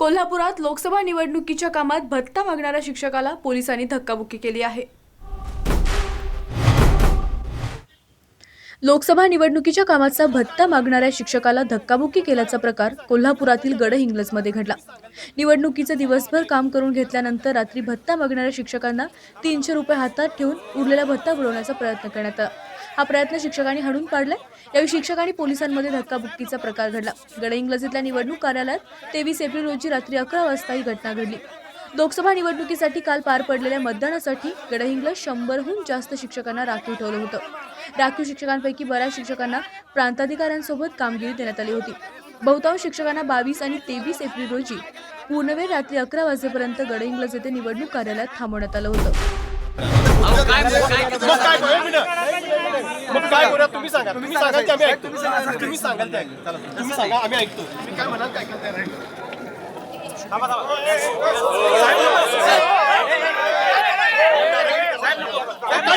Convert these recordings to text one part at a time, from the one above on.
कोल्हापुरात लोकसभा निवडणुकीच्या कामात भत्ता मागणाऱ्या शिक्षकाला पोलिसांनी धक्काबुक्की केली आहे. लोकसभा निवडणुकीच्या कामाचा भत्ता मागणाऱ्या शिक्षकाला धक्काबुक्की केल्याचा प्रकार कोल्हापुरातील गडहिंग्लजमध्ये घडला. निवडणुकीचं दिवसभर काम करून घेतल्यानंतर रात्री भत्ता मागणाऱ्या शिक्षकांना तीनशे रुपये हातात ठेवून उरलेला भत्ता बुडवण्याचा प्रयत्न करण्यात आला. हा प्रयत्न शिक्षकांनी हाणून पाडलाय. यावेळी शिक्षकांनी पोलिसांमध्ये धक्काबुक्कीचा प्रकार घडला. गडहिंग्लजीतल्या निवडणूक कार्यालयात तेवीस एप्रिल रोजी रात्री अकरा वाजता ही घटना घडली. लोकसभा निवडणुकीसाठी काल पार पडलेल्या मतदानासाठी गडहिंग्लज शंभरहून जास्त शिक्षकांना राखीव ठेवलं होतं. राखीव शिक्षकांपैकी बऱ्याच शिक्षकांना प्रांताधिकाऱ्यांसोबत कामगिरी देण्यात आली होती. बहुतांश शिक्षकांना बावीस आणि तेवीस एप्रिल रोजी पूर्णवेळ रात्री अकरा वाजेपर्यंत गडहिंग्लज येथे निवडणूक कार्यालयात थांबवण्यात आलं होतं. काय बोल तुम्ही सांगा तुम्ही सांगाल ते आम्ही ऐकतो. तुम्ही सांगाल ते ऐकतो. तुम्ही सांगा. आम्ही ऐकतो. तुम्ही काय म्हणाल काय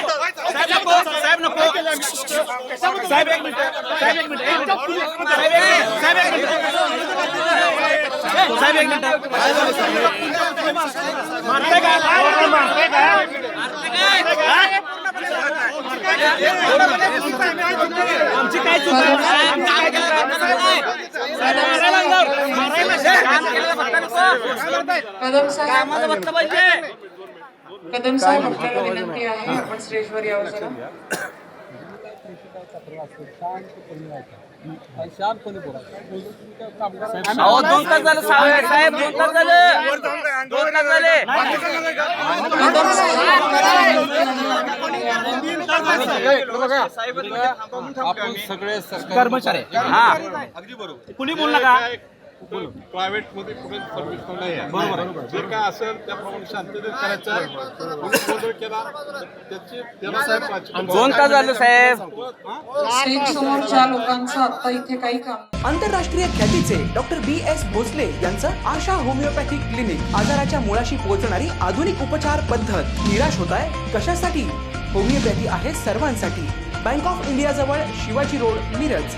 साहेब नको. साहेब एक मिनिट. साहेब एक मिनिट. साहेब एक मिनिट. साहेब एक मिनिट. मारते का? मारते का? आमची काय चूक? आहे? आमची काय चूक? आहे? कदम साहेब. कदम साहेब आपल्याला विनंती आहे. आपण स्टेजवर यावं जरा. अहो दोन तास झालं साहेब साहेब दोन तास झालं. दोन तास झाले. कदम साहेब कर्मचारी. हा. कुणी बोलला का? प्रायव्हेटमध्ये कुठे सर्व्हिस नाही आहे बरोबर जे काय असेल त्याप्रमाणे शांततेत करायचं. कोणी गोंधळ केला त्याची त्याला साहेब पाच- दोन तास झालं साहेब? स्टेज समोरच्या लोकांचं आता इथे काही काम नाही. आंतरराष्ट्रीय ख्यातीचे डॉक्टर बी एस भोसले यांचं आशा होमिओपॅथिक क्लिनिक आजाराच्या मुळाशी पोहोचणारी आधुनिक उपचार पद्धत. निराश होत आहे कशासाठी? होमिओपॅथी आहे सर्वांसाठी. बँक ऑफ इंडिया जवळ शिवाजी रोड मिरज.